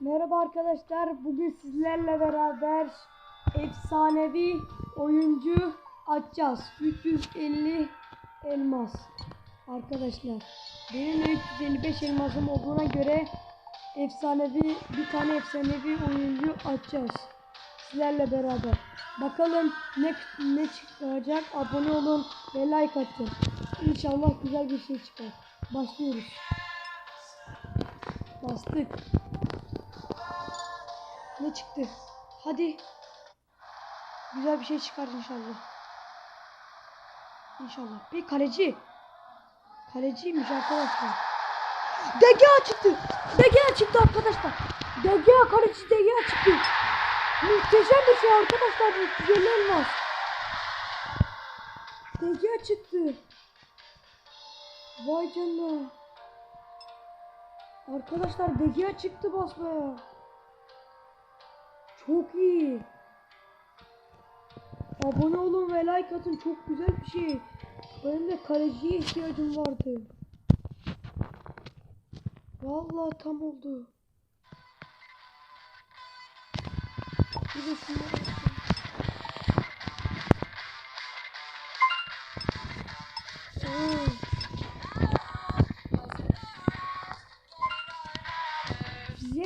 Merhaba arkadaşlar. Bugün sizlerle beraber efsanevi oyuncu açacağız. 350 elmas. Arkadaşlar benim de 355 elmasım olduğuna göre efsanevi bir tane efsanevi oyuncu açacağız. Sizlerle beraber. Bakalım ne ne çıkacak. Abone olun ve like atın. İnşallah güzel bir şey çıkar. Başlıyoruz. Bastık. Ne çıktı? Hadi. Güzel bir şey çıkar inşallah. İnşallah. Bir kaleci. Kaleciymiş arkadaşlar. DGA çıktı. DGA çıktı arkadaşlar. DGA kaleci DGA çıktı. Muhteşem bir şey arkadaşlar. Elmas. DGA çıktı. Vay canına. Arkadaşlar DGA çıktı basmaya. Çok iyi. Abone olun ve like atın. Çok güzel bir şey. Benim de kaleciye ihtiyacım vardı. Vallahi tam oldu. Bir de şunları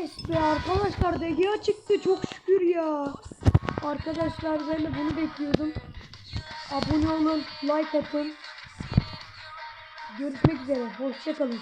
Be arkadaşlar DGA çıktı çok şükür ya. Arkadaşlar ben de bunu bekliyordum. Abone olun, like atın. Görüşmek üzere. Hoşçakalın.